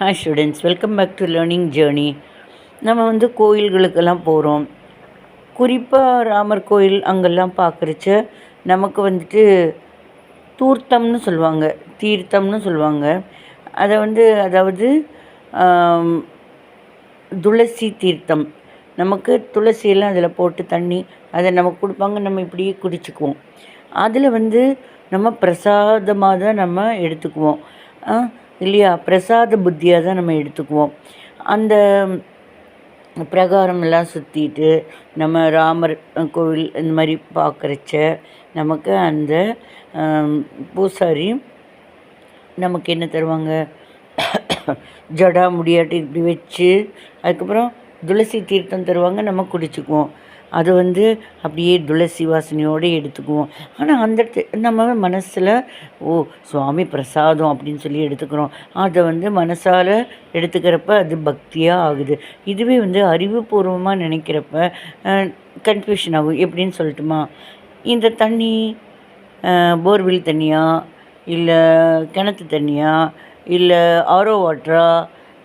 Hi students welcome back to learning journey நம்ம வந்து கோயில்களுக்கெல்லாம் போகிறோம் குறிப்பாக ராமர் கோயில் அங்கெல்லாம் பார்க்குறச்ச நமக்கு வந்துட்டு தூர்த்தம்னு சொல்லுவாங்க தீர்த்தம்னு சொல்லுவாங்க. அதை வந்து அதாவது துளசி தீர்த்தம். நமக்கு துளசியெல்லாம் அதில் போட்டு தண்ணி அதை நமக்கு கொடுப்பாங்க நம்ம இப்படியே குடிச்சுக்குவோம். அதில் வந்து நம்ம பிரசாதமாக தான் நம்ம எடுத்துக்குவோம். இல்லையா? பிரசாத புத்தியாக தான் நம்ம எடுத்துக்குவோம். அந்த பிரகாரம் எல்லாம் சுற்றிட்டு நம்ம ராமர் கோவில் இந்த மாதிரி பார்க்குறச்ச நமக்கு அந்த பூசாரி நமக்கு என்ன தருவாங்க? ஜடா முடியாட்டி இப்படி வச்சு அதுக்கப்புறம் துளசி தீர்த்தம் தருவாங்க நம்ம குடிச்சுக்குவோம். அது வந்து அப்படியே துளசி வாசனையோடு எடுத்துக்குவோம். ஆனால் அந்த இடத்து நம்ம மனசில் ஓ சுவாமி பிரசாதம் அப்படின்னு சொல்லி எடுத்துக்கிறோம். அதை வந்து மனசால் எடுத்துக்கிறப்ப அது பக்தியாக ஆகுது. இதுவே வந்து அறிவுபூர்வமாக நினைக்கிறப்ப கன்ஃபியூஷன் ஆகும். எப்படின்னு சொல்லட்டுமா? இந்த தண்ணி போர்வெல் தண்ணியா? இல்லை கிணத்து தண்ணியா? இல்லை ஆரோ வாட்டரா?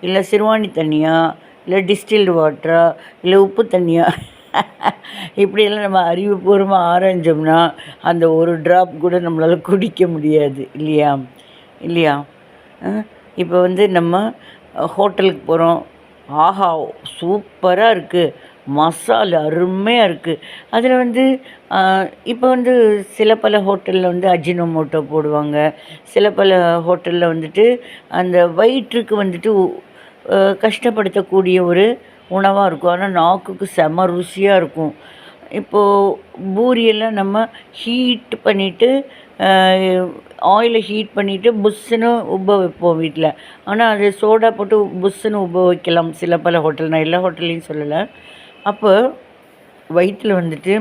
இல்லை சிறுவாணி தண்ணியா? இல்லை டிஸ்டில்டு வாட்டரா இல்லை உப்பு தண்ணியா? இப்படியெல்லாம் நம்ம அறிவுபூர்வமாக ஆராய்ஞ்சோம்னா அந்த ஒரு ட்ராப் கூட நம்மளால் குடிக்க முடியாது இல்லையா? இல்லையா? இப்போ வந்து நம்ம ஹோட்டலுக்கு போகிறோம் ஆஹா சூப்பராக இருக்குது மசாலா அருமையாக இருக்குது அதில் வந்து இப்போ வந்து சில பல ஹோட்டலில் வந்து அஜினோமோட்டோ போடுவாங்க. சில பல ஹோட்டலில் வந்துட்டு அந்த வயிற்றுக்கு வந்துட்டு உ- கஷ்டப்படுத்தக்கூடிய ஒரு உணவாக இருக்கும். ஆனால் நாக்குக்கு செம ருசியாக இருக்கும். இப்போது பூரியெல்லாம் நம்ம ஹீட் பண்ணிவிட்டு ஆயிலை ஹீட் பண்ணிவிட்டு புஷ்ஷுன்னு உப்ப வைப்போம் வீட்டில் ஆனால் அது சோடா போட்டு புஷ்ஷுன்னு உப்ப வைக்கலாம். சில பல ஹோட்டல் நான் எல்லா ஹோட்டல்லையும் சொல்லலை. அப்போ வயிற்றில் வந்துட்டு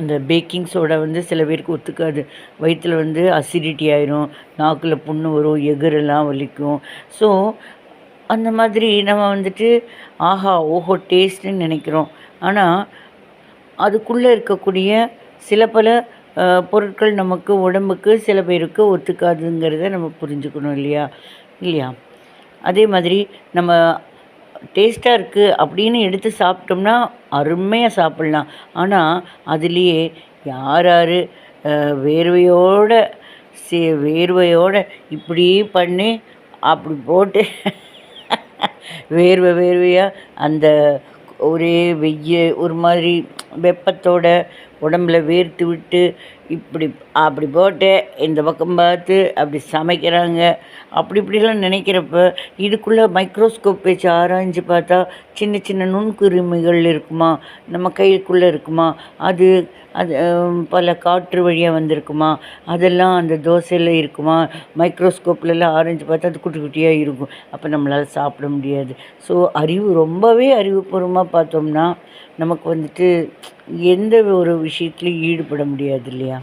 அந்த பேக்கிங் சோடா வந்து சில பேருக்கு ஒத்துக்காது. வயிற்றில் வந்து அசிடிட்டி ஆயிரும். நாக்கில் புண்ணு வரும் எகுரெல்லாம் வலிக்கும். ஸோ அந்த மாதிரி நம்ம வந்துட்டு ஆஹா ஓஹோ டேஸ்ட்டுன்னு நினைக்கிறோம். ஆனால் அதுக்குள்ளே இருக்கக்கூடிய சில பல பொருட்கள் நமக்கு உடம்புக்கு சில பேருக்கு ஒத்துக்காதுங்கிறத நம்ம புரிஞ்சுக்கணும் இல்லையா? இல்லையா? அதே மாதிரி நம்ம டேஸ்ட்டாக இருக்குது அப்படின்னு எடுத்து சாப்பிட்டோம்னா அருமையாக சாப்பிட்லாம். ஆனால் அதுலேயே யார் யார் வேர்வையோட சே வேர்வையோட இப்படி பண்ணி அப்படி போட்டு வேர்வை வேர்வையாக அந்த ஒரே வெய்ய ஒரு மாதிரி வெப்பத்தோட உடம்புல வேர்த்து விட்டு இப்படி அப்படி போட்டு இந்த பக்கம் பார்த்து அப்படி சமைக்கிறாங்க. அப்படி இப்படிலாம் நினைக்கிறப்ப இதுக்குள்ளே மைக்ரோஸ்கோப் வச்சு ஆராய்ஞ்சு பார்த்தா சின்ன சின்ன நுண்குருமிகள் இருக்குமா நம்ம கைக்குள்ளே இருக்குமா அது அது பல காற்று வழியாக வந்திருக்குமா அதெல்லாம் அந்த தோசையில் இருக்குமா மைக்ரோஸ்கோப்லலாம் ஆரஞ்சு பார்த்தா அது குட்டி குட்டியாக இருக்கும். அப்போ நம்மளால் சாப்பிட முடியாது. ஸோ அறிவு ரொம்பவே அறிவுபூர்வமாக பார்த்தோம்னா நமக்கு வந்துட்டு எந்த ஒரு விஷயத்துலையும் ஈடுபட முடியாது இல்லையா?